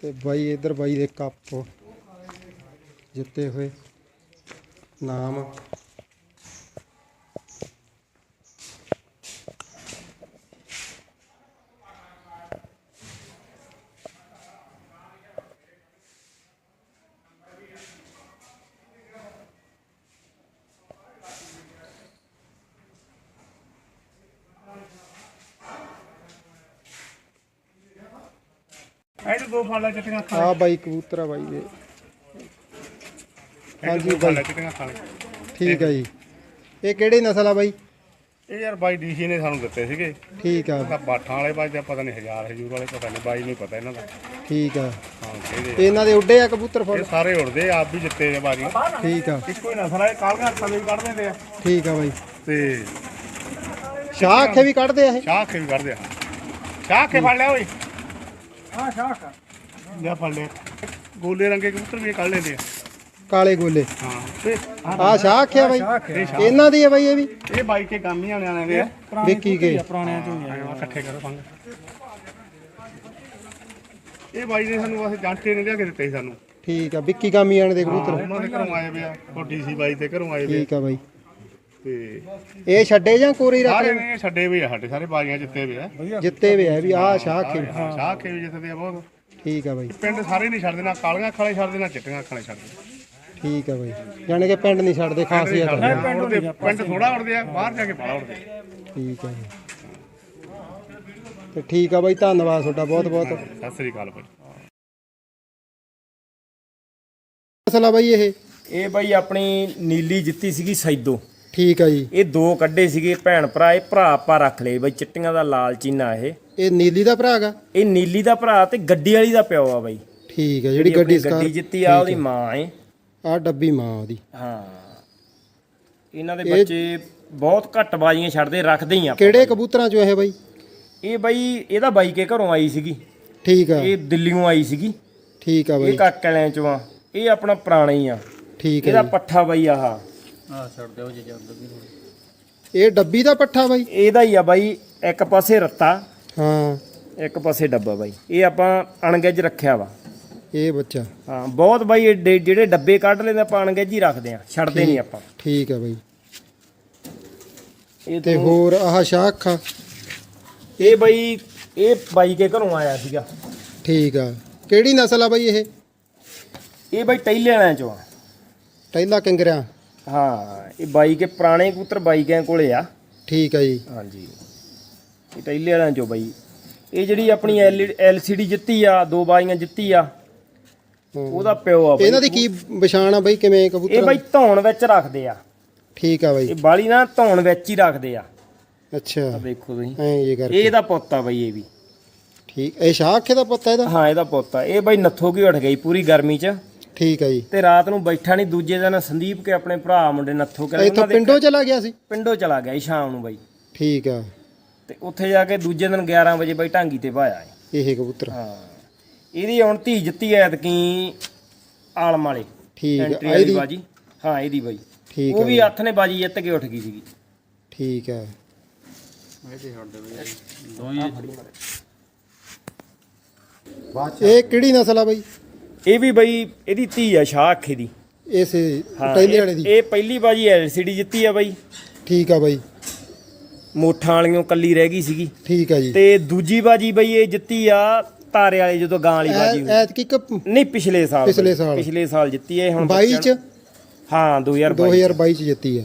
ਤੇ ਬਾਈ ਇਧਰ ਬਾਈ ਦੇ ਕੱਪ ਜਿੱਤੇ ਹੋਏ। ਨਾਮ ਫਾਲਾ ਚਟੀਆਂ ਆ ਬਾਈ ਕਬੂਤਰ ਆ ਬਾਈ ਦੇ ਹਾਂਜੀ ਫਾਲਾ ਚਟੀਆਂ ਲੈ ਠੀਕ ਆ ਜੀ। ਇਹ ਕਿਹੜੀ ਨਸਲ ਆ ਬਾਈ? ਇਹ ਯਾਰ ਬਾਈ ਡੀਸੀ ਨੇ ਸਾਨੂੰ ਦਿੱਤੇ ਸੀਗੇ। ਠੀਕ ਆ। ਤਾਂ ਬਾਠਾਂ ਵਾਲੇ ਬਾਈ ਦਾ ਪਤਾ ਨਹੀਂ ਹਜ਼ਾਰ ਹਜੂਰ ਵਾਲੇ ਪਤਾ ਨਹੀਂ ਬਾਈ ਨੂੰ ਪਤਾ ਇਹਨਾਂ ਦਾ। ਠੀਕ ਆ। ਹਾਂ ਇਹਨਾਂ ਦੇ ਉੱਡੇ ਆ ਕਬੂਤਰ ਫੜ ਇਹ ਸਾਰੇ ਉੜਦੇ ਆ, ਆਪ ਵੀ ਜਿੱਤੇ ਨੇ ਬਾਜੀ। ਠੀਕ ਆ। ਇੱਕੋ ਹੀ ਨਸਲ ਆ ਇਹ ਕਾਲੀਆਂ ਅੱਖਾਂ ਦੇ ਵੀ ਕੱਢ ਦਿੰਦੇ ਆ। ਠੀਕ ਆ ਬਾਈ। ਤੇ ਸ਼ਾਹ ਅੱਖੇ ਵੀ ਕੱਢਦੇ ਆ ਇਹ? ਸ਼ਾਹ ਕੇ ਵੀ ਕੱਢਦੇ ਆ। ਸ਼ਾਹ ਕੇ ਫੜ ਲਿਆ ਓਏ। ਹਾਂ ਸ਼ਾਹ ਲਿਆ ਫੜ ਲਿਆ। ਗੋਲੇ ਰੰਗੇ ਕਬੂਤਰ ਵੀ ਇਹ ਕੱਢ ਲੈਂਦੇ ਆ। ਕਾਲੇ ਗੋਲੇ। ਹਾਂ ਤੇ ਆ ਸ਼ਾਹ ਅੱਖਿਆ ਬਾਈ। ਇਹਨਾਂ ਦੀ ਆ ਬਾਈ ਇਹ ਵੀ? ਇਹ ਬਾਈ ਕੇ ਗਾਮੀਆਂ ਵਾਲਿਆਂ ਦੇ ਆ। ਵਿੱਕੀ ਕੇ ਪੁਰਾਣਿਆਂ ਚੋਂ ਹੀ ਆ ਇਕੱਠੇ ਕਰੋ ਸੰਗ ਇਹ ਬਾਈ ਨੇ ਸਾਨੂੰ ਵਾਸਤੇ ਜਾਂਟੇ ਨੇ ਲਿਆ ਕੇ ਦਿੱਤੇ ਸੀ ਸਾਨੂੰ। ਠੀਕ ਆ ਵਿੱਕੀ ਕਾਮੀਆਂ ਦੇ ਕਬੂਤਰ। ਉਹਨਾਂ ਦੇ ਘਰੋਂ ਆਏ ਵੇ ਆ। ਉਹ ਡੀਸੀ ਬਾਈ ਦੇ ਘਰੋਂ ਆਏ ਵੇ ਠੀਕ ਆ ਬਾਈ। ਤੇ ਇਹ ਛੱਡੇ ਜਾਂ ਕੋਰੀ ਰੱਖ ਸਾਰੇ ਨੇ ਛੱਡੇ ਵੀ ਆ ਸਾਡੇ ਸਾਰੇ ਬਾਜੀਆਂ ਜਿੱਤੇ ਵੀ ਆ। ਜਿੱਤੇ ਵੀ ਆ ਵੀ ਆ ਸ਼ਾਹ ਹਾਂ, ਸ਼ਾਹ ਕੇ ਵੀ ਜਿੱਤਦੇ ਆ ਬਹੁਤ। ਠੀਕ ਆ ਬਾਈ। ਪਿੰਡ ਸਾਰੇ ਨਹੀਂ ਛੱਡਦੇ ਨਾ ਕਾਲੀਆਂ ਅੱਖਾਂ ਵਾਲੇ ਛੱਡਦੇ ਨਾ ਚਿੱਟੀਆਂ ਅੱਖਾਂ ਵਾਲੇ ਛੱਡਦੇ। ਠੀਕ ਆ ਬਾਈ। ਯਾਨੀ ਕਿ ਪਿੰਡ ਨਹੀਂ ਛੱਡਦੇ ਖਾਸੀਅਤ ਆ। ਪਿੰਡ ਉੜਦੇ ਪਿੰਡ ਥੋੜਾ ਉੜਦੇ ਆ ਬਾਹਰ ਜਾ ਕੇ ਬਾਹਰ ਉੜਦੇ ਆ। ਠੀਕ ਆ ਜੀ ਤੇ ਠੀਕ ਆ ਬਾਈ ਧੰਨਵਾਦ ਤੁਹਾਡਾ ਬਹੁਤ ਬਹੁਤ। ਸਤਿ ਸ੍ਰੀ ਅਕਾਲ ਭਾਈ ਮਸਲਾ ਬਾਈ ਇਹ। ਇਹ ਬਾਈ ਆਪਣੀ ਨੀਲੀ ਜਿੱਤੀ ਸੀਗੀ ਸੈਦੋ ਠੀਕ ਆ ਜੀ। ਇਹ ਦੋ ਕੱਢੇ ਸੀਗੇ ਭੈਣ ਭਰਾ ਇਹ ਭਰਾ ਆਪਾਂ ਰੱਖ ਲਏ ਬਾਈ ਚਿੱਟੀਆਂ ਦਾ ਲਾਲ ਚੀਨਾ ਇਹ। ਇਹ ਨੀਲੀ ਦਾ ਭਰਾ ਹੈਗਾ ਇਹ ਨੀਲੀ ਦਾ ਭਰਾ ਤੇ ਗੱਡੀ ਵਾਲੀ ਦਾ ਪਿਓ ਆ ਬਾਈ। ਠੀਕ ਆ ਜਿਹੜੀ ਗੱਡੀ ਗੱਡੀ ਜਿੱਤੀ ਆ ਉਹਦੀ ਮਾਂ ਏ। ਆ ਡੱਬੀ ਮਾਂ ਉਹਦੀ। ਹਾਂ। ਇਹਨਾਂ ਦੇ ਬੱਚੇ ਬਹੁਤ ਘੱਟ ਬਾਜੀਆਂ ਛੱਡਦੇ ਰੱਖਦੇ ਹੀ ਆ ਕਿਹੜੇ ਕਬੂਤਰਾਂ ਚੋਂ ਇਹ ਬਾਈ? ਇਹ ਬਾਈ ਇਹਦਾ ਬਾਈ ਕੇ ਘਰੋਂ ਆਈ ਸੀਗੀ। ਠੀਕ ਆ। ਇਹ ਦਿੱਲੀੋਂ ਆਈ ਸੀਗੀ। ਠੀਕ ਆ ਇਹ ਬਾਈ। ਕਾਕੇ ਵਾਲਿਆਂ ਚੋਂ ਆ। ਇਹ ਆਪਣਾ ਪੁਰਾਣਾ ਹੀ ਆ। ਠੀਕ ਇਹਦਾ ਆ ਪੱਠਾ ਬਾਈ ਆਹ। ਜੀ। ਇਹ ਡੱਬੀ ਦਾ ਪੱਠਾ ਬਾਈ? ਇਹਦਾ ਹੀ ਆ ਬਾਈ ਇੱਕ ਪਾਸੇ ਰੱਤਾ ਹਾਂ। ਇੱਕ ਪਾਸੇ ਡੱਬਾ ਬਾਈ। ਇਹ ਆਪਾਂ ਅਣਗਿੱਜ ਰੱਖਿਆ ਵਾ। ਇਹ ਬੱਚਾ। ਹਾਂ ਬਹੁਤ ਬਾਈ ਇਹ ਡੇ- ਜਿਹੜੇ ਡੱਬੇ ਕੱਢ ਲੈਂਦੇ ਆਪਾਂ ਅਣਗਿੱਜ ਹੀ ਰੱਖਦੇ ਆ ਛੱਡਦੇ ਨਹੀਂ ਆਪਾਂ। ਠੀਕ ਆ ਬਾਈ। ਇਹ ਤੇ ਤੋਂ- ਹੋਰ ਆਹ ਸ਼ਾਹ ਅੱਖਾਂ ਇਹ ਬਾਈ ਇਹ ਬਾਈ ਕੇ ਘਰੋਂ ਆਇਆ ਸੀਗਾ। ਠੀਕ ਆ। ਕਿਹੜੀ ਨਸਲ ਆ ਬਾਈ ਇਹ? ਇਹ ਬਾਈ ਟੈਲੇ ਵਾਲਿਆਂ ਚੋਂ ਆ। ਟੈਲਾ ਕੰਗਰਿਆ। ਹਾਂ ਇਹ ਬਾਈ ਕੇ ਪੁਰਾਣੇ ਕਬੂਤਰ ਬਾਈ ਕੇ ਕੋਲੇ ਆ। ਠੀਕ ਆ ਜੀ। ਹਾਂਜੀ। ਇਹ ਟੈਲੇ ਵਾਲਿਆਂ ਚੋਂ ਬਾਈ। ਇਹ ਜਿਹੜੀ ਆਪਣੀ ਐਲਸੀਡੀ ਜਿੱਤੀ ਆ ਦੋ ਬਾਈਆਂ ਜਿੱਤੀ ਆ ਉਹਦਾ ਪਿਓ ਆ ਬਾਈ। ਇਹਨਾਂ ਦੀ ਕੀ ਪਛਾਣ ਆ ਬਾਈ ਕਿਵੇਂ ਇਹ ਕਬੂਤਰ ਬਾਈ ਧੌਣ ਵਿੱਚ ਰੱਖਦੇ ਆ। ਠੀਕ ਆ ਬਾਈ। ਇਹ ਬਾਲੀ ਨਾ ਧੌਣ ਵਿੱਚ ਹੀ ਰੱਖਦੇ ਆ। ਅੱਛਾ। ਆ ਦੇਖੋ ਤੁਸੀਂ। ਐਂ ਇਹ ਇਹ ਕਰਕੇ ਇਹਦਾ ਪੁੱਤ ਆ ਬਾਈ ਇਹ ਵੀ। ਠੀਕ ਇਹ ਸ਼ਾਹ ਅੱਖੇ ਦਾ ਪਤਾ ਇਹਦਾ? ਹਾਂ ਇਹਦਾ ਪੁੱਤ ਆ। ਇਹ ਬਾਈ ਨੱਥੋ ਕੀ ਉੱਠ ਗਈ ਪੂਰੀ ਗਰਮੀ 'ਚ। ਠੀਕ ਆ ਜੀ। ਤੇ ਰਾਤ ਨੂੰ ਬੈਠਾ ਨਹੀਂ ਦੂਜੇ ਦਿਨ ਸੰਦੀਪ ਕੇ ਆਪਣੇ ਭਰਾ ਮੁੰਡੇ ਨੱਥੋ ਕੇ ਇੱਥੋਂ ਪਿੰਡੋਂ ਚਲਾ ਗਿਆ ਸੀ? ਪਿੰਡੋਂ ਚਲਾ ਗਿਆ ਸੀ ਸ਼ਾਮ ਨੂੰ ਬਾਈ। ਠੀਕ ਆ। ਤੇ ਉੱਥੇ ਜਾ ਕੇ ਦੂਜੇ ਦਿਨ 11 ਵਜੇ ਬਾਈ ਢਾਂਗੀ ਤੇ ਭਾਇਆ ਏ ਇਹ ਕਬੂਤਰ। ਹਾਂ। ਇਹਦੀ ਹੁਣ ਧੀ ਜਿੱਤੀ ਐਤਕੀ ਆਲਮ ਵਾਲੇ। ਠੀਕ ਆ। ਐਂਟਰੀ ਆ ਵਾਲੀ ਇਹਦੀ? ਬਾਜੀ। ਹਾਂ ਇਹਦੀ ਬਾਈ। ਠੀਕ ਉਹ ਵੀ ਹੱਥ ਨੇ ਬਾਜੀ ਜਿੱਤ ਕੇ ਉੱਠ ਗਈ ਸੀਗੀ। ਠੀਕ ਆ। ਇਹ ਕਿਹੜੀ ਨਸਲ ਆ ਬਾਈ? ਇਹ ਵੀ ਬਾਈ ਇਹਦੀ ਧੀ ਆ ਸ਼ਾਹ ਅੱਖੇ ਦੀ। ਇਸ ਹਾਂ, ਟੈਲੇ ਵਾਲੇ ਇਹ- ਦੀ। ਇਹ ਪਹਿਲੀ ਬਾਜੀ ਐਲਸੀਡੀ ਜਿੱਤੀ ਆ ਬਾਈ। ਠੀਕ ਆ ਬਾਈ। ਮੋਠਾਂ ਵਾਲੀਆਂ ਕੱਲੀ ਰਹਿ ਗਈ ਸੀਗੀ। ਠੀਕ ਆ ਜੀ। ਤੇ ਦੂਜੀ ਬਾਜੀ ਬਈ ਇਹ ਜਿੱਤੀ ਆ ਤਾਰੇ ਵਾਲੇ ਜਦੋਂ ਗਾਂ ਵਾਲੀ ਬਾਜੀ ਹੋਈ। ਐਤ ਕੀ ਨਹੀਂ ਪਿਛਲੇ ਸਾਲ ਪਿਛਲੇ ਸਾਲ। ਪਿਛਲੇ ਸਾਲ ਜਿੱਤੀ ਹੈ ਹੁਣ 22 ਚ? ਹਾਂ 2022 2022 ਚ। ਜਿੱਤੀ ਆ।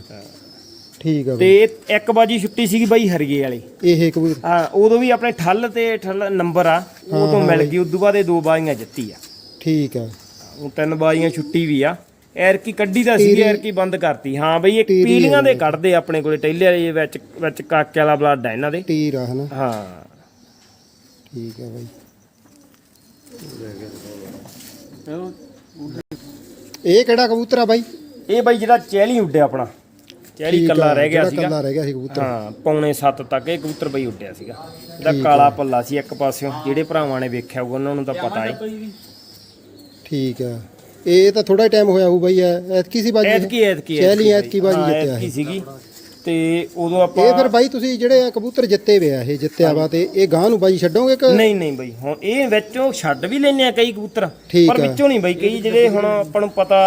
ਠੀਕ ਆ ਬਾਈ। ਤੇ ਇੱਕ ਬਾਜੀ ਛੁੱਟੀ ਸੀਗੀ ਬਾਈ ਹਰਗੇ ਵਾਲੇ। ਇਹ ਕਬੂਤਰ ਹਾਂ ਉਦੋਂ ਵੀ ਆਪਣੇ ਠੱਲ ਤੇ ਠੱਲ ਨੰਬਰ ਆ। ਉਹ ਤੋਂ ਮਿਲ ਗਈ ਉਦੋਂ ਬਾਅਦ ਇਹ ਦੋ ਬਾਜੀਆਂ ਜਿੱਤੀ ਆ। ਠੀਕ ਆ। ਉਹ ਤਿੰਨ ਬਾਜੀਆਂ ਛੁੱਟੀ ਵੀ ਆ। ਐਰਕੀ ਕੱਢੀ ਦਾ ਸੀ ਟੀਰੀ- ਐਰਕੀ ਬੰਦ ਕਰਤੀ। ਹਾਂ ਬਈ ਇਹ ਪੀਲੀਆਂ ਦੇ। ਕੱਢਦੇ ਆਪਣੇ ਕੋਲੇ ਟੈਲੇ ਵਾਲੇ ਵਿੱਚ ਵਿੱਚ ਕਾਕੇ ਵਾਲਾ ਬਲੱਡ ਆ ਇਹਨਾਂ ਦੇ। ਟੀਰ ਆ ਹਨਾ? ਹਾਂ। ਠੀਕ ਆ ਬਾਈ। ਇਹ ਕਿਹੜਾ ਕਬੂਤਰ ਆ ਬਾਈ? ਇਹ ਬਾਈ ਜਿਹੜਾ ਚੈਲੀ ਉੱਡਿਆ ਆਪਣਾ। ਚੈਲੀ ਕੱਲਾ ਰਹਿ ਗਿਆ ਸੀਗਾ। ਕੱਲਾ ਰਹਿ ਗਿਆ ਸੀ ਕਬੂਤਰ। ਹਾਂ ਪੌਣੇ 7 ਤੱਕ ਇਹ ਕਬੂਤਰ ਬਈ ਉੱਡਿਆ ਸੀਗਾ। ਇਹਦਾ ਕਾਲਾ ਪੱਲਾ ਸੀ ਇੱਕ ਪਾਸਿਓਂ। ਜਿਹੜੇ ਭਰਾਵਾਂ ਨੇ ਵੇਖਿਆ ਹੋਊਗਾ ਉਹਨਾਂ ਨੂੰ ਤਾਂ ਪਤਾ ਹੈ। ਠੀਕ ਆ। ਇਹ ਤਾਂ ਥੋੜਾ ਟਾਈਮ ਹੋਇਆ ਹੋਊ ਬਾਈ ਐਤਕੀ ਸੀ ਬਾਜੀ? ਐਤਕੀ ਐਤਕੀ ਚਹਿਲੀ ਐਤਕੀ। ਬਾਜੀ ਜਿੱਤਿਆ ਐਤਕੀ। ਸੀਗੀ। ਤੇ ਉਦੋਂ ਆਪਾਂ ਇਹ ਫਿਰ ਬਾਈ ਤੁਸੀਂ ਜਿਹੜੇ ਆ ਕਬੂਤਰ ਜਿੱਤੇ ਵੇ ਆ ਇਹ ਜਿੱਤਿਆ ਵਾ ਤੇ ਇਹ ਗਾਂ ਨੂੰ ਬਾਈ ਛੱਡੋਗੇ ਕਿ ਨਹੀਂ ਨਹੀਂ ਬਈ ਹੁਣ ਇਹ ਵਿੱਚੋਂ ਛੱਡ ਵੀ ਲੈਨੇ ਆ ਕਈ ਕਬੂਤਰ। ਪਰ। ਵਿੱਚੋਂ ਨਹੀਂ ਬਈ ਕਈ ਜਿਹੜੇ ਹੁਣ ਆਪਾਂ ਨੂੰ ਪਤਾ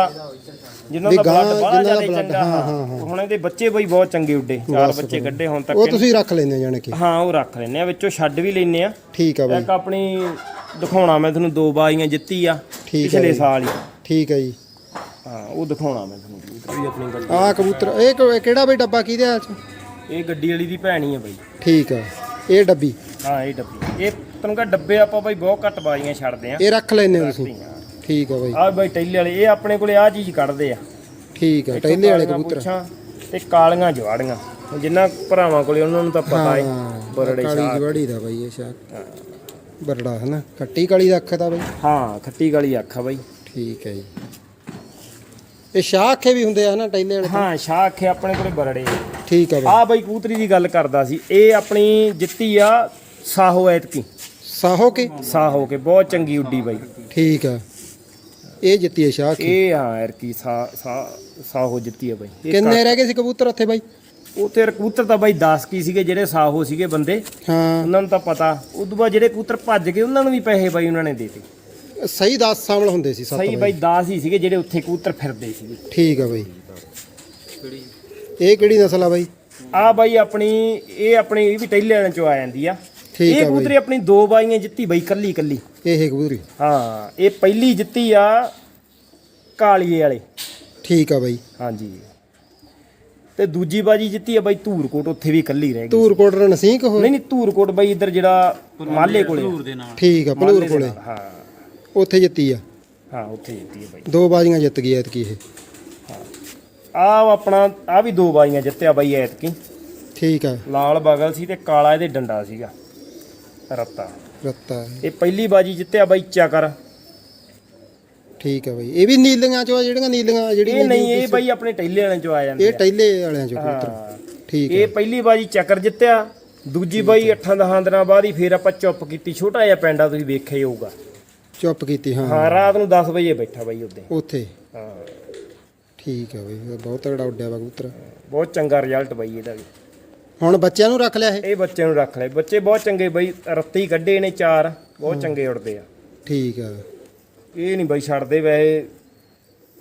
ਜਿਨ੍ਹਾਂ ਦਾ ਬਲੱਡ ਬਾਹਲਾ ਜ਼ਿਆਦਾ ਚੰਗਾ ਹਾਂ, ਹਾਂ। ਹਾਂ, ਹਾਂ। ਹੁਣ ਇਹਦੇ ਬੱਚੇ ਬਈ ਬਹੁਤ ਚੰਗੇ ਉੱਡੇ ਚਾਰ ਬੱਚੇ ਕੱਢੇ ਹੁਣ ਤੱਕ ਉਹ ਤੁਸੀਂ ਰੱਖ ਲੈਂਦੇ ਜਾਣ ਕੇ। ਹਾਂ ਉਹ ਰੱਖ ਲੈਨੇ ਆ ਵਿੱਚੋਂ ਛੱਡ ਵੀ ਲੈਨੇ ਆ। ਠੀਕ ਆ ਬਾਈ। ਇੱਕ ਆਪਣੀ ਦਿਖਾਉਣਾ ਮੈਂ ਤੁਹਾਨੂੰ ਦੋ ਬਾਜ਼ੀਆਂ ਜਿੱਤੀ ਆ ਠੀਕ ਆ ਪਿਛਲੇ। ਸਾਲ ਹੀ। ਠੀਕ ਹੈ ਜੀ। ਹਾਂ ਉਹ ਦਿਖਾਉਣਾ ਮੈਂ ਤੁਹਾਨੂੰ। ਕਬੂਤਰ ਵੀ ਆਪਣੀ ਗੱਡੀ ਆਹ ਕਬੂਤਰ ਇਹ ਕ- ਕਿਹੜਾ ਬਈ ਡੱਬਾ ਕਿਹਦੇ ਆ ਚ? ਇਹ ਗੱਡੀ ਵਾਲੀ ਦੀ ਭੈਣ ਹੀ ਆ ਬਈ। ਠੀਕ ਆ ਇਹ ਡੱਬੀ। ਹਾਂ ਇਹ ਡੱਬੀ। ਇਹ ਤੈਨੂੰ ਕਹ ਡੱਬੇ ਆਪਾਂ ਬਈ ਬਹੁਤ ਘੱਟ ਬਾਜ਼ੀਆਂ ਛੱਡਦੇ ਆ। ਇਹ ਰੱਖ ਲੈਂਦੇ ਹੋ ਤੁਸੀਂ। ਠੀਕ ਆ ਬਾਈ। ਆ ਬਈ ਟੈਲੇ ਵਾਲੇ ਇਹ ਆਪਣੇ ਕੋਲੇ ਆ ਚੀਜ਼ ਕੱਢਦੇ ਆ। ਠੀਕ ਆ ਇੱਥੋਂ ਟੈਲੇ ਵਾਲੇ ਕਾਲੀਆਂ ਕਬੂਤਰ। ਪੁੱਛਾਂ ਤੇ ਕਾਲੀਆਂ ਜਵਾੜੀਆਂ। ਜਿੰਨਾ ਭਰਾਵਾਂ ਕੋਲੇ ਉਹਨਾਂ ਨੂੰ ਤਾਂ ਪਤਾ ਹੈ ਬਰੜੇ ਕਾਲੀ ਸ਼ਾਹ ਜਵਾੜੀ ਦਾ ਬਾਈ ਇਹ ਸ਼ਾਹ ਬਰੜਾ ਹੈ ਨਾ ਖੱਟੀ ਕਾਲੀ ਦਾ ਅੱਖ ਦਾ ਬਾਈ। ਹਾਂ ਖੱਟੀ ਕਾਲੀ ਅੱਖ ਆ ਬਈ। ਠੀਕ ਹੈ ਜੀ। ਇਹ ਸ਼ਾਹ ਅੱਖੇ ਵੀ ਹੁੰਦੇ ਆ ਨਾ ਟੈਲੇ ਵਾਲੇ? ਹਾਂ ਸ਼ਾਹ ਅੱਖੇ ਆਪਣੇ ਕੋਲੇ ਬਰੜੇ ਆ। ਠੀਕ ਆ ਬਾਈ। ਆ ਬਈ ਕਬੂਤਰੀ ਦੀ ਗੱਲ ਕਰਦਾ ਸੀ ਇਹ ਆਪਣੀ ਜਿੱਤੀ ਆ ਸਾਹੋ ਐਤਕੀ। ਸਾਹੋ ਕੇ? ਸਾਹੋ ਕੇ ਬਹੁਤ ਚੰਗੀ ਉੱਡੀ ਬਈ। ਠੀਕ ਆ। ਇਹ ਜਿੱਤੀ ਹੈ ਸ਼ਾਹ ਅੱਖੀ। ਇਹ ਹਾਂ ਐਤਕੀ ਸਾ ਸਾ- ਸਾਹੋ ਜਿੱਤੀ ਆ ਬਈ। ਇਹ ਕਿੰਨੇ ਰਹਿ ਗਏ ਸੀ ਕਬੂਤਰ ਉੱਥੇ ਬਾਈ? ਉੱਥੇ ਕਬੂਤਰ ਤਾਂ ਬਾਈ 10 ਕੀ ਸੀਗੇ ਜਿਹੜੇ ਸਾਹੋ ਸੀਗੇ ਬੰਦੇ। ਹਾਂ। ਉਹਨਾਂ ਨੂੰ ਤਾਂ ਪਤਾ। ਉਦੋਂ ਬਾਅਦ ਜਿਹੜੇ ਕਬੂਤਰ ਭੱਜ ਗਏ ਉਹਨਾਂ ਨੂੰ ਵੀ ਪੈਸੇ ਬਾਈ ਉਹਨਾਂ ਨੇ ਦੇਤੇ। ਸਹੀ 10 ਸਾਂਵਲ ਹੁੰਦੇ ਸੀ ਸੱਤ ਸਹੀ ਬਾਈ। 10 ਹੀ ਸੀਗੇ ਜਿਹੜੇ ਉੱਥੇ ਕਬੂਤਰ ਫਿਰਦੇ ਸੀਗੇ। ਠੀਕ ਆ ਬਾਈ। ਇਹ ਕਿਹੜੀ ਨਸਲ ਆ ਬਾਈ? ਆ ਬਾਈ ਆਪਣੀ ਇਹ ਆਪਣੀ ਇਹ ਵੀ ਟੈਲੇ ਵਾਲਿਆਂ ਚੋਂ ਆ ਜਾਂਦੀ ਆ। ਠੀਕ ਇਹ ਆ ਬਾਈ। ਕਬੂਤਰੀ ਆਪਣੀ ਦੋ ਬਾਈਆਂ ਜਿੱਤੀ ਬਾਈ ਕੱਲੀ ਕੱਲੀ। ਇਹ ਕਬੂਤਰੀ। ਹਾਂ ਇਹ ਪਹਿਲੀ ਜਿੱਤੀ ਆ ਕਾਲੀਏ ਵਾਲੇ। ਠੀਕ ਆ ਬਾਈ। ਹਾਂਜੀ। ਤੇ ਦੂਜੀ ਬਾਜੀ ਜਿੱਤੀ ਆ ਬਾਈ ਧੂਰਕੋਟ ਉੱਥੇ ਵੀ ਕੱਲੀ ਰਹਿ ਗਈ ਧੂਰਕੋਟ ਰਣਸੀਂਕ ਹੋ ਨਹੀਂ ਨਹੀਂ ਧੂਰਕੋਟ ਬਾਈ ਇੱਧਰ ਜਿਹੜਾ ਮਾਲੇ ਕੋਲੇ। ਠੀਕ ਆ ਭਲੂਰ ਕੋਲੇ। ਹਾਂ। ਉੱਥੇ ਜਿੱਤੀ ਆ। ਹਾਂ ਉੱਥੇ ਜਿੱਤੀ ਆ ਬਾਈ। ਦੋ ਬਾਜ਼ੀਆਂ ਜਿੱਤ ਗਈ ਐਤਕੀ ਇਹ। ਆ ਆਪਣਾ ਆ ਵੀ ਦੋ ਬਾਈਆਂ ਜਿੱਤਿਆ ਬਾਈ ਐਤਕੀ। ਠੀਕ ਆ। ਲਾਲ ਬਗਲ ਸੀ ਤੇ ਕਾਲਾ ਇਹਦੇ ਡੰਡਾ ਸੀਗਾ। ਰੱਤਾ। ਰੱਤਾ। ਇਹ ਪਹਿਲੀ ਬਾਜੀ ਜਿੱਤਿਆ ਬਾਈ ਚੱਕਰ ਠੀਕ ਆ ਬਾਈ। ਇਹ ਵੀ ਨੀਲੀਆਂ ਚੋਂ ਆ ਜਿਹੜੀਆਂ ਨੀਲੀਆਂ ਜਿਹੜੀ ਇਹ ਨਹੀਂ ਇਹ ਬਾਈ ਆਪਣੇ ਟੈਲੇ ਵਾਲਿਆਂ ਚੋਂ ਆ ਜਾਂਦੇ ਇਹ ਟੈਲੇ ਵਾਲਿਆਂ ਚੋਂ ਕਬੂਤਰ। ਹਾਂ। ਠੀਕ ਇਹ ਆ ਪਹਿਲੀ ਬਾਜੀ ਚੱਕਰ ਜਿੱਤਿਆ। ਦੂਜੀ ਬਾਈ 8-10 ਦਿਨਾਂ ਬਾਅਦ ਹੀ ਫੇਰ ਆਪਾਂ ਚੁੱਪ ਕੀਤੀ। ਛੋਟਾ ਜਿਹਾ ਪਿੰਡਾ ਤੁਸੀਂ ਵੇਖਿਆ ਹੀ ਹੋਊਗਾ। ਚੁੱਪ ਕੀਤੀ ਹਾਂ। ਹਾਂ ਰਾਤ ਨੂੰ 10 ਵਜੇ ਬੈਠਾ ਬਾਈ ਉੱਤੇ ਉੱਥੇ। ਹਾਂ। ਠੀਕ ਆ ਬਾਈ ਇਹ ਬਹੁਤ ਤਗੜਾ ਉੱਡਿਆ ਵਾ ਕਬੂਤਰ। ਬਹੁਤ ਚੰਗਾ ਰਿਜ਼ਲਟ ਬਾਈ ਇਹਦਾ ਵੀ। ਹੁਣ ਬੱਚਿਆਂ ਨੂੰ ਰੱਖ ਲਿਆ ਇਹ? ਇਹ ਬੱਚੇ ਨੂੰ ਰੱਖ ਲੈ ਬੱਚੇ ਬਹੁਤ ਚੰਗੇ ਬਾਈ ਰੱਤੀ ਕੱਢੇ ਨੇ ਚਾਰ। ਬਹੁਤ ਚੰਗੇ ਉੜਦੇ ਆ। ਠੀਕ ਆ ਇਹ ਨਹੀਂ ਬਾਈ ਛੱਡਦੇ ਵੈਸੇ।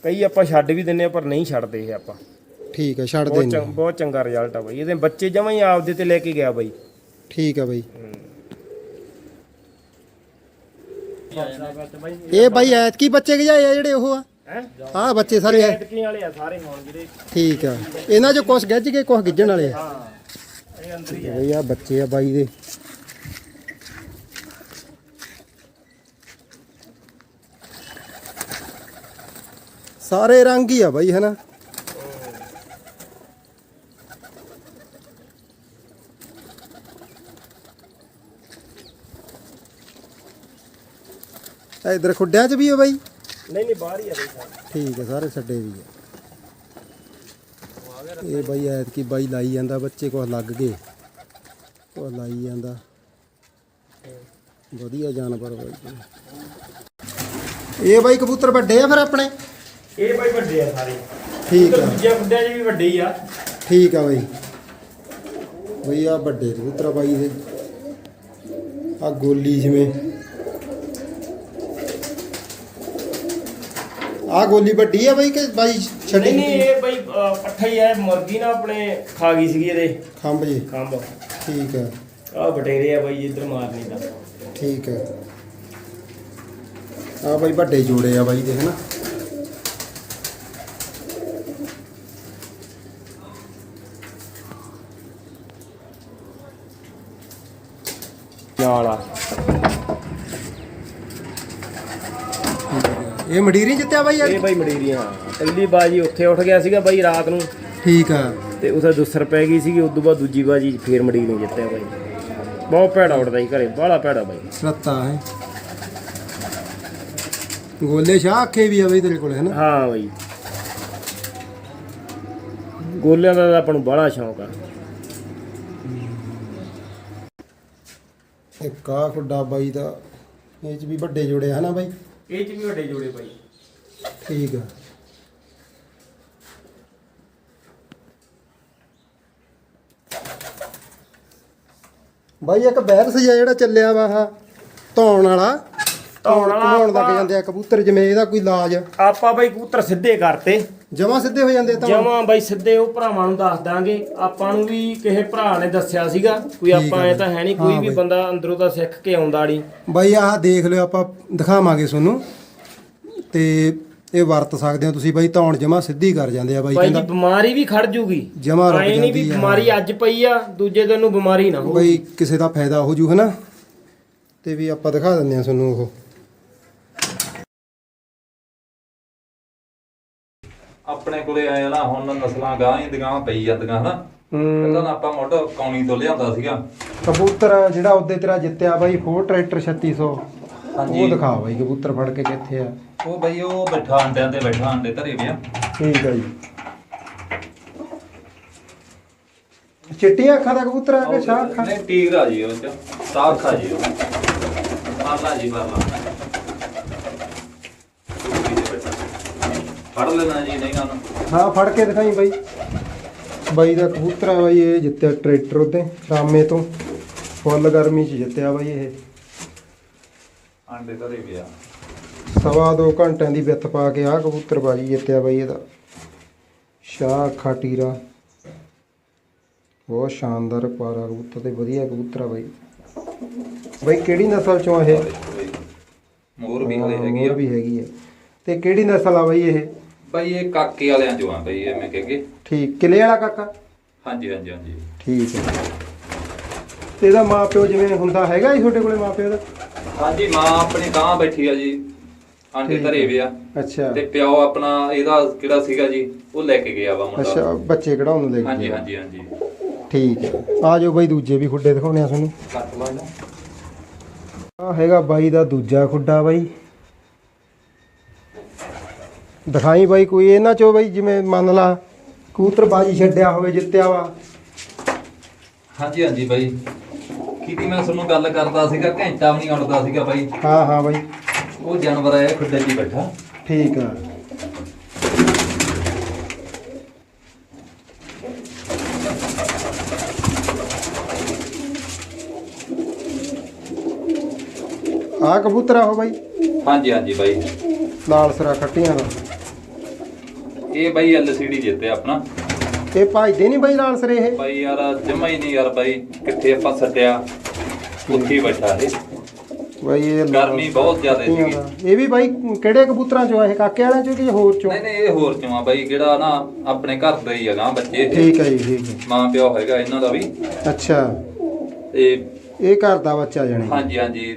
ਕਈ ਆਪਾਂ ਛੱਡ ਵੀ ਦਿੰਨੇ ਆ ਪਰ ਨਹੀਂ ਛੱਡਦੇ ਇਹ ਆਪਾਂ। ਠੀਕ ਆ ਛੱਡ ਬਹੁਤ ਦੇ ਬਹੁਤ ਚੰਗਾ ਰਿਜ਼ਲਟ ਆ ਬਾਈ। ਇਹਦੇ ਬੱਚੇ ਜਮਾਂ ਹੀ ਆਪਦੇ ਤੇ ਲੈ ਕੇ ਗਿਆ ਬਾਈ। ਠੀਕ ਆ ਬਾਈ। ਇਹ ਬਾਈ ਐਤਕੀ ਬੱਚੇ ਗਜਾਏ ਆ ਜਿਹੜੇ ਉਹ ਆ? ਹੈ? ਬੱਚੇ ਸਾਰੇ ਐ ਐਤਕੀ ਵਾਲੇ ਆ ਸਾਰੇ ਹੁਣ ਜਿਹੜੇ ਠੀਕ ਆ। ਇਹਨਾਂ ਚੋਂ ਕੁਛ ਗਿੱਜ ਕੇ ਕੁਛ ਗਿੱਜਣ ਵਾਲੇ ਆ। ਹਾਂ। ਇਹ ਅੰਦਰ ਹੀ ਆ। ਬਈ ਆ ਬੱਚੇ ਆ ਬਾਈ ਦੇ। ਸਾਰੇ ਰੰਗ ਹੀ ਆ ਬਾਈ ਹਨਾ? ਇਧਰ ਖੁੱਡਿਆਂ 'ਚ ਵੀ ਆ ਬਾਈ? ਨਹੀਂ ਨਹੀਂ ਬਾਹਰ ਹੀ ਆ ਬਾਈ। ਠੀਕ ਹੈ ਸਾਰੇ ਛੱਡੇ ਵੀ ਆ। ਇਹ ਬਾਈ ਐਤਕੀ ਬਾਈ ਲਾਈ ਜਾਂਦਾ ਬੱਚੇ ਕੋਲ ਲੱਗ ਗਏ ਉਹ ਲਾਈ ਜਾਂਦਾ। ਵਧੀਆ ਜਾਨਵਰ ਬਾਈ। ਇਹ ਬਾਈ ਕਬੂਤਰ ਵੱਡੇ ਆ ਫਿਰ ਆਪਣੇ? ਇਹ ਬਾਈ ਵੱਡੇ ਆ ਸਾਰੇ। ਠੀਕ ਆ। ਦੂਜੇ ਬੁੱਢਿਆਂ 'ਚ ਵੀ ਵੱਡੇ ਹੀ ਆ। ਠੀਕ ਆ ਬਾਈ। ਬਈ ਆ ਵੱਡੇ ਕਬੂਤਰ ਆ ਬਾਈ ਦੇ ਆ ਗੋਲੀ ਜਿਵੇਂ। ਆ ਗੋਲੀ ਵੱਡੀ ਆ ਬਾਈ ਕਿ ਬਾਈ ਛੱਡੀ ਨਹੀਂ ਨਹੀਂ ਇਹ ਬਾਈ ਪੱਠਾ ਹੀ ਆ ਮੁਰਗੀ ਨਾ ਆਪਣੇ ਖਾ ਗਈ ਸੀਗੀ ਇਹਦੇ। ਖੰਭ ਜੀ। ਖੰਭ। ਠੀਕ ਆ। ਆ ਬਟੇਰੇ ਆ ਬਾਈ ਇੱਧਰ ਮਾਰਨੀ ਦਾ। ਠੀਕ ਹੈ ਆ ਬਾਈ ਵੱਡੇ ਜੋੜੇ ਆ ਬਾਈ ਦੇ ਹਨਾ? ਨਾਲ ਆ ਇਹ ਮਡੀਰੀ ਜਿੱਤਿਆ ਬਾਈ ਇਹ ਬਾਈ ਮੜੀਰੀਆਂ ਪਹਿਲੀ ਬਾਜੀ ਉੱਥੇ ਉੱਠ ਗਿਆ ਸੀਗਾ ਬਾਈ ਰਾਤ ਨੂੰ। ਠੀਕ ਆ। ਤੇ ਉਥੇ ਦੁਸਰ ਪੈ ਗਈ ਸੀਗੀ ਉਦੋਂ ਬਾਅਦ ਦੂਜੀ ਬਾਜੀ ਫੇਰ ਮੜੀਰੀ ਜਿੱਤਿਆ ਬਾਈ। ਬਹੁਤ ਭੈੜਾ ਉੱਡਦਾ ਸੀ ਘਰੇ ਬਾਹਲਾ ਭੈੜਾ ਬਾਈ। ਰੱਤਾ ਹੈ। ਗੋਲੇ ਸ਼ਾਹ ਅੱਖੇ ਵੀ ਆ ਬਾਈ ਤੇਰੇ ਕੋਲ ਹਨਾ ਹਾਂ ਬਾਈ। ਗੋਲਿਆਂ ਦਾ ਤਾਂ ਆਪਾਂ ਨੂੰ ਬੜਾ ਸ਼ੌਂਕ ਆ। ਇੱਕ ਖੁੱਡਾ ਬਾਈ ਦਾ ਇਹ ਚ ਵੀ ਵੱਡੇ ਜੋੜੇ ਹਨਾ ਬਾਈ? ਇਹ ਚ ਵੀ ਵੱਡੇ ਜੋੜੇ ਬਾਈ। ਠੀਕ ਆ। ਬਾਈ ਇੱਕ ਵਾਇਰਸ ਜਿਹਾ ਜਿਹੜਾ ਚੱਲਿਆ ਵਾ ਹਾ ਧੌਣ ਵਾਲਾ। ਧੌਣ ਵਾਲਾ ਧੌਣ ਲੱਗ ਜਾਂਦੇ ਆ ਕਬੂਤਰ ਜਿਵੇਂ ਇਹਦਾ ਕੋਈ ਇਲਾਜ ਆਪਾਂ ਬਾਈ ਕਬੂਤਰ ਸਿੱਧੇ ਕਰਤੇ। ਜਮਾ ਸਿੱਧੇ ਹੋ ਜਾਂਦੇ ਤਾਂ ਜਮਾਂ ਬਈ ਸਿੱਧੇ ਉਹ ਭਰਾਵਾਂ ਨੂੰ ਦੱਸ ਦਾਂਗੇ। ਆਪਾਂ ਨੂੰ ਵੀ ਕਿਸੇ ਭਰਾ ਨੇ ਦੱਸਿਆ ਸੀਗਾ ਕੋਈ ਆਪਾਂ ਆ ਐ ਤਾਂ ਹੈ ਨਹੀਂ ਕੋਈ ਵੀ। ਬੰਦਾ ਅੰਦਰੋਂ ਤਾਂ ਸਿੱਖ ਕੇ ਆਉਂਦਾ ਨਹੀਂ ਬਾਈ ਆਹ ਦੇਖ ਲਿਓ ਆਪਾਂ ਦਿਖਾਵਾਂਗੇ ਤੁਹਾਨੂੰ। ਤੇ ਇਹ ਵਰਤ ਸਕਦੇ ਹੋ ਤੁਸੀਂ ਬਾਈ ਧੌਣ ਜਮਾ ਸਿੱਧੀ ਕਰ ਜਾਂਦੇ ਆ ਬਾਈ ਬਾਈ ਜੀ ਬਿਮਾਰੀ ਵੀ ਖੜ ਜੂਗੀ। ਜਮਾਂ ਰੁਕ ਐਂ ਨਹੀਂ ਵੀ ਜਾਂਦੀ ਆ। ਬਿਮਾਰੀ ਅੱਜ ਪਈ ਆ ਦੂਜੇ ਦਿਨ ਨੂੰ ਬਿਮਾਰੀ ਨਾ ਹੋ ਬਈ ਕਿਸੇ ਦਾ ਫਾਇਦਾ ਹੋ ਜੂ ਹਨਾ। ਤੇ ਵੀ ਆਪਾਂ ਦਿਖਾ ਦਿੰਦੇ ਆ ਤੁਹਾਨੂੰ ਉਹ। ਆਪਣੇ ਕੋਲੇ ਆਏ ਨਾ ਹੁਣ ਨਸਲਾਂ ਗਾਂ ਹੀ ਦੀਆਂ ਪਈ ਜਾਂਦੀਆਂ ਹਨਾ? ਪਹਿਲਾਂ ਤਾਂ ਆਪਾਂ ਮੁੱਢ ਕੌਣੀ ਤੋਂ ਲਿਆਂਦਾ ਸੀਗਾ। ਕਬੂਤਰ ਜਿਹੜਾ ਉਹਦੇ ਤੇਰਾ ਜਿੱਤਿਆ ਬਾਈ ਫੋਰ ਟਰੈਕਟਰ 3600 ਹਾਂਜੀ। ਉਹ ਦਿਖਾ ਬਾਈ ਕਬੂਤਰ ਫੜ ਕੇ ਕਿੱਥੇ ਆ? ਉਹ ਬਈ ਉਹ ਬੈਠਾ ਅੰਡਿਆਂ ਤੇ ਬੈਠਾ ਅੰਡੇ ਧਰੇ ਪਿਆ ਠੀਕ ਆ ਜੀ। ਚਿੱਟੀਆਂ ਅੱਖਾਂ ਦਾ ਕਬੂਤਰ ਆ ਕਿ ਸ਼ਾਹ ਅੱਖਾਂ? ਨਹੀਂ ਟੀਗਰਾ ਜੀ ਉਹ ਚ ਸਾਫ਼ ਖਾ ਜੀ ਉਹ। ਮਾਰਲਾ ਜੀ ਮਾਰਲਾ ਫੜ ਲੈਣਾ ਜੀ ਨਹੀਂ ਨਾ ਹਾਂ ਫੜ ਕੇ ਦਿਖਾਈ ਬਾਈ। ਬਾਈ ਦਾ ਕਬੂਤਰ ਆ ਬਾਈ ਇਹ ਜਿੱਤਿਆ ਟਰੈਕਟਰ ਉੱਤੇ ਸ਼ਾਮੇ ਤੋਂ। ਫੁੱਲ ਗਰਮੀ 'ਚ ਜਿੱਤਿਆ ਬਾਈ ਇਹ। ਅੰਡੇ ਧਰੇ ਪਿਆ। ਸਵਾ ਦੋ ਘੰਟਿਆਂ ਦੀ ਵਿੱਥ ਪਾ ਕੇ ਆਹ ਕਬੂਤਰ ਬਾਜੀ ਜਿੱਤਿਆ ਬਾਈ ਇਹਦਾ। ਸ਼ਾਹ ਅੱਖਾਂ ਟੀਰਾ ਬਹੁਤ ਸ਼ਾਨਦਾਰ ਪਾਰਾ ਕਬੂਤਰ ਤੇ ਵਧੀਆ ਕਬੂਤਰ ਆ ਬਾਈ। ਬਾਈ ਕਿਹੜੀ ਨਸਲ ਚੋਂ ਆ ਇਹ? ਮੋਰ ਵੀ ਹਲੇ ਹੈਗੀ ਆ। ਵੀ ਹੈਗੀ ਹੈ ਤੇ ਕਿਹੜੀ ਨਸਲ ਆ ਬਾਈ ਇਹ? ਬਈ ਇਹ ਕਾਕੇ ਵਾਲਿਆਂ ਚੋਂ ਆ ਬਈ ਐਵੇਂ ਕਹਗੇ ਠੀਕ ਕਿਲੇ ਵਾਲਾ ਕਾਕਾ? ਹਾਂਜੀ ਹਾਂਜੀ ਹਾਂਜੀ। ਠੀਕ ਹੈ। ਤੇ ਇਹਦਾ ਮਾਪਿਓ ਜਿਵੇਂ ਹੁੰਦਾ ਹੈਗਾ ਜੀ ਤੁਹਾਡੇ ਕੋਲੇ ਮਾਪਿਓ ਦਾ? ਹਾਂਜੀ ਮਾਂ ਆਪਣੀ ਗਾਂ ਬੈਠੀ ਆ ਜੀ ਆਂਡੇ ਧਰੇ ਵੇ ਆ। ਅੱਛਾ। ਤੇ ਪਿਓ ਆਪਣਾ ਇਹਦਾ ਕਿਹੜਾ ਸੀਗਾ ਜੀ ਉਹ ਲੈ ਕੇ ਗਿਆ ਵਾ ਮੁੰਡਾ। ਅੱਛਾ ਬੱਚੇ ਕਢਾਉਣ ਨੂੰ ਲੈ ਕੇ ਹਾਂਜੀ। ਹਾਂਜੀ ਹਾਂਜੀ। ਠੀਕ ਹੈ। ਆ ਜਾਓ ਬਾਈ ਦੂਜੇ ਵੀ ਖੁੱਡੇ ਦਿਖਾਉਣੇ ਆ ਤੁਹਾਨੂੰ। ਕੱਟ ਲਾ ਇਹਨੂੰ। ਆ ਹੈਗਾ ਬਾਈ ਦਾ ਦੂਜਾ ਖੁੱਡਾ ਬਾਈ। ਦਿਖਾਈ ਬਾਈ ਕੋਈ ਇਹਨਾਂ ਚੋਂ ਬਾਈ ਜਿਵੇਂ ਮੰਨ ਲਾ ਕਬੂਤਰ ਬਾਜੀ ਛੱਡਿਆ ਹੋਵੇ ਜਿੱਤਿਆ ਵਾ। ਹਾਂਜੀ ਹਾਂਜੀ ਬਾਈ। ਕੀਤੀ ਮੈਂ ਤੁਹਾਨੂੰ ਗੱਲ ਕਰਦਾ ਸੀਗਾ ਘੰਟਾ ਵੀ ਨਹੀਂ ਉੱਡਦਾ ਸੀਗਾ ਬਾਈ। ਹਾਂ ਹਾਂ ਬਾਈ। ਉਹ ਜਾਨਵਰ ਆਇਆ ਖੁੱਡੇ 'ਚ ਹੀ ਬੈਠਾ। ਠੀਕ ਆ। ਆ ਕਬੂਤਰ ਆ ਉਹ ਬਾਈ। ਹਾਂਜੀ ਹਾਂਜੀ ਬਾਈ। ਲਾਲ ਸਰਾ ਖੱਟੀਆਂ ਦਾ। ਇਹ ਬਾਈ ਐਲਸੀਡੀ ਜਿੱਤੇ ਆਪਣਾ। ਇਹ ਭਜਦੇ ਨਹੀਂ ਬਾਈ ਲਾਲ ਸਰੇ ਇਹ? ਬਾਈ ਯਾਰ ਜਮਾ ਹੀ ਨਹੀਂ ਯਾਰ ਬਾਈ ਕਿੱਥੇ ਆਪਾਂ ਛੱਡਿਆ ਉੱਥੇ ਹੀ ਬੈਠਾ ਇਹ। ਬਾਈ ਇਹ ਗਰਮੀ ਬਹੁਤ ਜ਼ਿਆਦਾ ਸੀਗੀ। ਇਹ ਵੀ ਬਾਈ ਕਿਹੜੇ ਕਬੂਤਰਾਂ ਚੋਂ ਆ ਇਹ? ਕਾਕੇ ਵਾਲਿਆਂ ਚੋਂ ਕਿ ਹੋਰ ਚੋਂ? ਨਹੀਂ ਨਹੀਂ ਇਹ ਹੋਰ ਚੋਂ ਆ ਬਾਈ ਜਿਹੜਾ ਨਾ ਆਪਣੇ ਘਰ ਦਾ ਹੀ ਹੈਗਾ ਬੱਚੇ ਇਹ। ਠੀਕ ਹੈ ਜੀ ਠੀਕ ਹੈ। ਮਾਂ ਪਿਓ ਹੈਗਾ ਇਹਨਾਂ ਦਾ ਵੀ। ਅੱਛਾ। ਤੇ ਇਹ ਘਰ ਦਾ ਬੱਚਾ ਜਾਣੇ। ਹਾਂਜੀ ਹਾਂਜੀ।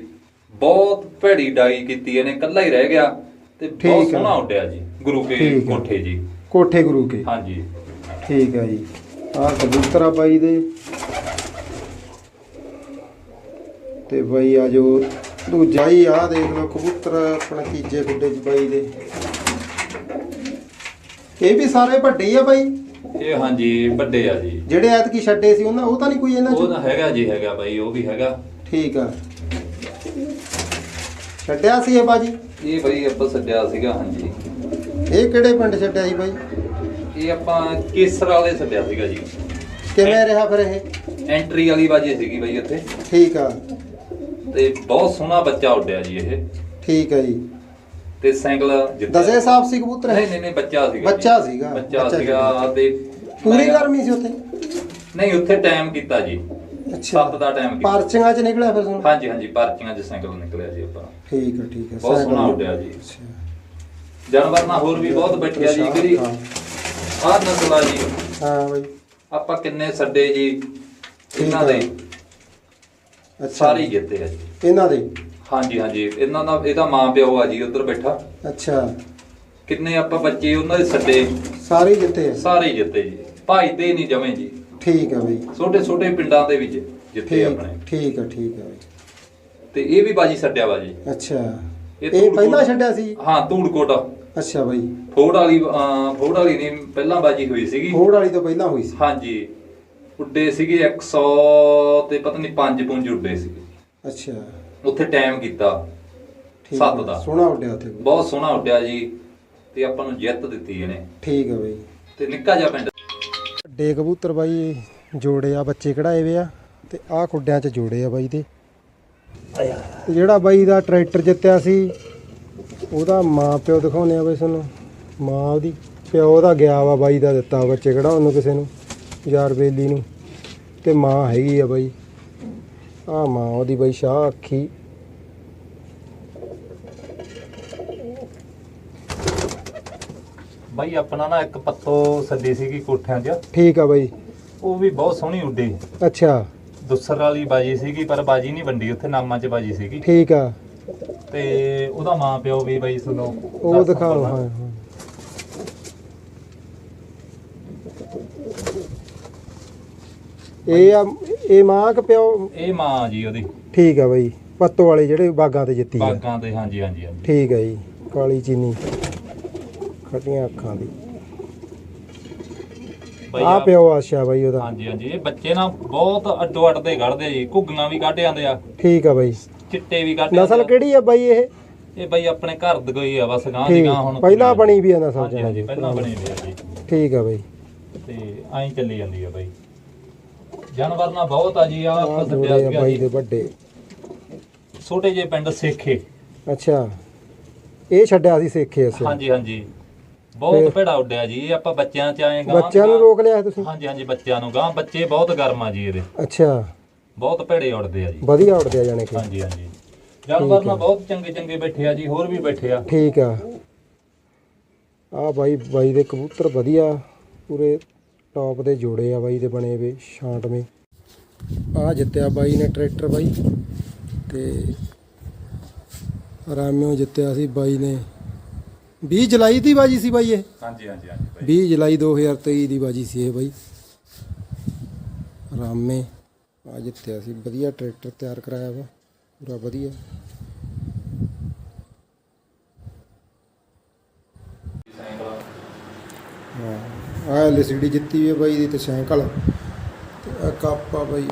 ਬਹੁਤ ਭੈੜੀ ਡਾਈ ਕੀਤੀ ਇਹਨੇ ਕੱਲਾ ਹੀ ਰਹਿ ਗਿਆ। ਤੇ ਬਹੁਤ ਠੀਕ। ਸੋਹਣਾ ਉੱਡਿਆ ਜੀ ਗੁਰੂ ਕੇ ਠੀਕ। ਕੋਠੇ ਜੀ। ਕੋਠੇ ਗੁਰੂ ਕੇ। ਹਾਂਜੀ। ਠੀਕ ਹੈ ਜੀ। ਆਹ ਕਬੂਤਰ ਆ ਬਾਈ ਦੇ। ਤੇ ਬਾਈ ਆ ਜੋ ਦੂਜਾ ਹੀ ਆ ਦੇਖ ਲਓ ਕਬੂਤਰ ਆਪਣੇ ਤੀਜੇ ਗੁੱਡੇ ਚ ਬਾਈ ਦੇ। ਇਹ ਵੀ ਸਾਰੇ ਵੱਡੇ ਆ ਬਾਈ? ਇਹ ਹਾਂਜੀ ਵੱਡੇ ਆ ਜੀ। ਜਿਹੜੇ ਐਤਕੀ ਛੱਡੇ ਸੀ ਉਹਨਾਂ ਉਹ ਤਾਂ ਨਹੀਂ ਕੋਈ ਇਹਨਾਂ ਉਹ ਚ ਤਾਂ ਹੈਗਾ ਜੀ ਹੈਗਾ ਬਾਈ ਉਹ ਵੀ ਹੈਗਾ। ਠੀਕ ਆ। ਛੱਡਿਆ ਸੀ ਇਹ ਬਾਜੀ? ਇਹ ਬਾਈ ਆਪਾਂ ਸੱਜਿਆ ਸੀਗਾ ਹਾਂਜੀ। ਇਹ ਕਿਹੜੇ ਪਿੰਡ ਛੱਡਿਆ ਸੀ ਬਾਈ? ਇਹ ਆਪਾਂ ਕੇਸਰ ਵਾਲੇ ਸੱਜਿਆ ਸੀਗਾ ਜੀ। ਕਿਵੇਂ ਰਿਹਾ ਫਿਰ ਇਹ? ਐਂਟਰੀ ਵਾਲੀ ਬਾਜੀ ਸੀਗੀ ਬਾਈ ਉੱਥੇ। ਠੀਕ ਆ। ਤੇ ਬਹੁਤ ਸੋਹਣਾ ਬੱਚਾ ਉੱਡਿਆ ਜੀ ਇਹ। ਠੀਕ ਆ ਜੀ। ਤੇ ਸਾਈਕਲ ਜਿੱਤਿਆ। ਦਸੇ ਸਾਹਿਬ ਸੀ ਕਬੂਤਰ? ਨਹੀਂ? ਨਹੀਂ ਨਹੀਂ ਬੱਚਾ ਸੀਗਾ ਜੀ। ਬੱਚਾ ਸੀਗਾ, ਬੱਚਾ ਸੀਗਾ ਤੇ ਪੂਰੀ ਗਰਮੀ ਸੀ ਉੱਥੇ? ਨਹੀਂ ਉੱਥੇ ਟਾਈਮ ਕੀਤਾ ਜੀ। ਸੱਤ ਦਾ ਟਾਈਮ ਕੀਤਾ ਪਰਚੀਆਂ ਚ ਨਿਕਲਿਆ ਫਿਰ ਤੁਹਾਨੂੰ? ਹਾਂਜੀ ਹਾਂਜੀ ਪਾਰਕਿੰਗ 'ਚ ਸਾਈਕਲ ਨਿਕਲਿਆ ਜੀ ਆਪਾਂ। ਠੀਕ ਆ ਠੀਕ ਆ ਬਹੁਤ ਸੋਹਣਾ ਉੱਡਿਆ ਜੀ। ਅੱਛਾ। ਜਾਨਵਰ ਨਾਲ ਹੋਰ ਵੀ ਬਹੁਤ ਬੈਠਿਆ ਜੀ ਅੱਛਾ, ਕਿਹੜੀ ਹਾਂ। ਆਹ ਨਸਲਾ ਜੀ। ਹਾਂ ਬਾਈ। ਆਪਾਂ ਕਿੰਨੇ ਸੱਡੇ ਜੀ ਇਹਨਾਂ। ਦੇ। ਅੱਛਾ। ਸਾਰੇ ਹੀ ਜਿੱਤੇ ਆ ਜੀ। ਇਹਨਾਂ ਦੇ? ਹਾਂਜੀ ਹਾਂਜੀ। ਇਹਨਾਂ ਦਾ ਇਹਦਾ ਮਾਂ ਪਿਓ ਆ ਜੀ ਉੱਧਰ ਬੈਠਾ। ਅੱਛਾ। ਕਿੰਨੇ ਆਪਾਂ ਬੱਚੇ ਉਹਨਾਂ ਦੇ ਸੱਡੇ। ਸਾਰੇ ਹੀ ਜਿੱਤੇ ਸਾਰੇ ਹੀ ਜਿੱਤੇ ਜੀ। ਭਾਈਦੇ ਨਹੀਂ ਜਮੇ ਜੀ। ਠੀਕ ਆ ਬਾਈ। ਛੋਟੇ ਛੋਟੇ ਪਿੰਡਾਂ ਦੇ ਵਿੱਚ ਜਿੱਤੇ ਠੀਕ ਆਪਣੇ। ਠੀਕ ਆ ਠੀਕ ਬਾਈ। ਤੇ ਇਹ ਵੀ ਬਾਜੀ ਸੱਡਿਆ ਵਾ ਜੀ। ਅੱਛਾ। ਇਹ ਧੂੜਕੋਟ- ਪਹਿਲਾਂ ਛੱਡਿਆ ਸੀ? ਹਾਂ ਧੂੜਕੋਟ ਅੱਛਾ ਬਾਈ। ਫੋੜ ਵਾਲੀ ਅਹ, ਫੋੜ ਵਾਲੀ ਨਹੀਂ ਪਹਿਲਾਂ ਬਾਜੀ ਹੋਈ ਸੀਗੀ। ਫੋੜ ਵਾਲੀ ਤੋਂ ਪਹਿਲਾਂ ਹੋਈ ਸੀ? ਹਾਂਜੀ। ਉੱਡੇ ਸੀਗੇ 100 ਤੇ ਪਤਾ ਨਹੀਂ 5 ਪੁੰਜ ਉੱਡੇ ਸੀਗੇ। ਅੱਛਾ। ਉੱਥੇ ਟਾਈਮ ਕੀਤਾ। ਠੀਕ ਸੱਤ। ਦਾ। ਸੋਹਣਾ ਉੱਡਿਆ ਉੱਥੇ। ਬਹੁਤ ਸੋਹਣਾ ਉੱਡਿਆ ਜੀ। ਤੇ ਆਪਾਂ ਨੂੰ ਜਿੱਤ ਦਿੱਤੀ ਇਹਨੇ। ਠੀਕ ਆ ਬਾਈ। ਤੇ ਨਿੱਕਾ ਜਿਹਾ ਪਿੰਡ ਵੱਡੇ ਕਬੂਤਰ ਬਾਈ, ਜੋੜੇ ਆ, ਬੱਚੇ ਕਢਾਏ ਵੇ ਆ ਤੇ ਆਹ ਖੁੱਡਿਆਂ 'ਚ ਜੋੜੇ ਆ ਬਾਈ ਦੇ। ਤੇ ਜਿਹੜਾ ਬਾਈ ਦਾ ਟਰੈਕਟਰ ਜਿੱਤਿਆ ਸੀ, ਉਹਦਾ ਮਾਂ ਪਿਓ ਦਿਖਾਉਂਦੇ ਆ ਬਈ ਤੁਹਾਨੂੰ। ਮਾਂ ਉਹਦੀ, ਪਿਓ ਦਾ ਗਿਆ ਵਾ ਬਾਈ ਦਾ ਦਿੱਤਾ ਬੱਚੇ ਕਢਾਉਣ ਨੂੰ ਕਿਸੇ ਨੂੰ, ਯਾਰ ਬੇਲੀ ਨੂੰ। ਤੇ ਮਾਂ ਹੈਗੀ ਆ ਬਾਈ। ਆ ਮਾਂ ਉਹਦੀ ਬਾਈ ਸ਼ਾਹ ਅੱਖੀ। ਬਾਈ ਆਪਣਾ ਨਾ ਇੱਕ ਪੱਤੋ ਸੱਦੀ ਸੀਗੀ ਕੋਠਿਆਂ 'ਚ। ਠੀਕ ਆ ਬਾਈ। ਉਹ ਵੀ ਬਹੁਤ ਸੋਹਣੀ ਉੱਡੀ। ਅੱਛਾ। ਦੁੱਸਰ ਵਾਲੀ ਬਾਜੀ ਸੀਗੀ ਪਰ ਬਾਜੀ ਨਹੀਂ ਵੰਡੀ ਉੱਥੇ ਨਾਮਾਂ 'ਚ ਬਾਜੀ ਸੀਗੀ। ਠੀਕ ਆ। ਤੇ ਉਹਦਾ ਮਾਂ ਪਿਓ ਵੀ ਬਾਈ ਤੁਹਾਨੂੰ ਉਹ ਦਿਖਾਓ। ਹਾਂ ਹਾਂ। ਇਹ ਆ ਇਹ ਮਾਂ ਕਿ ਪਿਓ? ਇਹ ਮਾਂ ਜੀ ਉਹਦੀ। ਠੀਕ ਆ ਬਾਈ। ਪੱਤੋ ਵਾਲੇ ਜਿਹੜੇ ਬਾਗਾਂ ਤੇ ਜਿੱਤੀ ਆ। ਬਾਗਾਂ ਤੇ ਹਾਂਜੀ ਹਾਂਜੀ ਹਾਂਜੀ। ਠੀਕ ਹੈ ਜੀ। ਕਾਲੀ ਚੀਨੀ। ਖੱਟੀਆਂ ਅੱਖਾਂ ਦੀ। ਬਾਈ ਆ ਪਿਓ ਆਸ਼ਾ ਬਾਈ ਉਹਦਾ। ਹਾਂਜੀ ਹਾਂਜੀ। ਇਹ ਬੱਚੇ ਨਾ ਬਹੁਤ ਅੱਡੋ ਅੱਡ ਦੇ ਕੱਢਦੇ ਜੀ। ਘੁੱਗੀਆਂ ਵੀ ਕੱਢ ਜਾਂਦੇ ਆ। ਠੀਕ ਆ ਬਾਈ। ਚਿੱਟੇ ਵੀ ਕੱਢ ਨਸਲ ਜਾਂਦੇ। ਕਿਹੜੀ ਆ ਬਾਈ ਇਹ? ਇਹ ਬਾਈ ਆਪਣੇ ਘਰ ਦੀ ਕੋਈ ਆ ਬਸ ਗਾਂ ਦੀ ਠੀਕ। ਗਾਂ ਹੁਣ ਪਹਿਲਾਂ ਬਣੀ ਵੀ ਆ ਨਸਲ ਹਾਂਜੀ ਪਹਿਲਾਂ ਬਣੀ ਵੀ ਆ ਜੀ। ਠੀਕ ਆ ਬਾਈ। ਤੇ ਐਂ ਚੱਲੀ ਜਾਂਦੀ ਆ ਬਾਈ। ਜਾਨਵਰ ਨਾ ਬਹੁਤ ਆ ਜੀ ਆ ਆ ਜੋੜੇ ਆ ਬਾਈ ਦੇ ਵੱਡੇ। ਛੋਟੇ ਜਿਹੇ ਪਿੰਡ ਸੇਖੇ। ਅੱਛਾ। ਇਹ ਛੱਡਿਆ ਸੀ ਸੇਖੇ ਅਸੀਂ ਹਾਂਜੀ ਹਾਂਜੀ। ਬਹੁਤ ਭੇੜਾ ਉੱਡਿਆ ਜੀ ਇਹ ਆਪਾਂ ਬੱਚਿਆਂ ਚ ਆਏ ਗਾਂ ਬੱਚਿਆਂ ਨੂੰ ਰੋਕ ਲਿਆ ਤੁਸੀਂ? ਹਾਂਜੀ ਹਾਂਜੀ ਬੱਚਿਆਂ ਨੂੰ ਗਾਂ ਬੱਚੇ ਬਹੁਤ ਗਰਮ ਆ ਜੀ ਇਹਦੇ। ਅੱਛਾ। ਬਹੁਤ ਭੇੜੇ ਉੱਡਦੇ ਆ ਜੀ। ਵਧੀਆ ਉੱਡਦੇ ਆ ਜਾਣੇ ਕਿ। ਹਾਂਜੀ ਹਾਂਜੀ। ਜਾਨਵਰ ਨਾ ਬਹੁਤ ਚੰਗੇ ਚੰਗੇ ਬੈਠੇ ਆ ਜੀ ਹੋਰ ਵੀ ਬੈਠੇ ਆ। ਠੀਕ ਆ। ਆ ਬਾਈ ਬਾਈ ਦੇ ਕਬੂਤਰ ਵਧੀਆ ਪੂਰੇ ਟੌਪ ਦੇ ਜੋੜੇ ਆ ਬਾਈ ਦੇ ਬਣੇ ਵੇ ਛਾਂਟਵੇਂ ਆ ਜਿੱਤਿਆ ਬਾਈ ਨੇ ਟਰੈਕਟਰ ਬਾਈ ਤੇ ਰਾਮਿਓ ਜਿੱਤਿਆ ਸੀ ਬਾਈ ਨੇ। 20 ਜੁਲਾਈ ਦੀ ਬਾਜੀ ਸੀ ਬਾਈ ਇਹ। ਹਾਂਜੀ ਹਾਂਜੀ ਹਾਂਜੀ 20 ਜੁਲਾਈ 2023 ਦੀ ਬਾਜੀ ਸੀ ਇਹ ਬਾਈ। ਰਾਮੇ ਆ ਜਿੱਤਿਆ ਸੀ। ਵਧੀਆ ਟਰੈਕਟਰ ਤਿਆਰ ਕਰਾਇਆ ਵਾ। ਪੂਰਾ ਵਧੀਆ। ਆ ਐਲਸੀਡੀ ਜਿੱਤੀ ਵੀ ਹੈ ਬਾਈ ਦੀ ਤੇ ਸਾਈਕਲ। ਤੇ ਆ ਕੱਪ ਬਾਈ।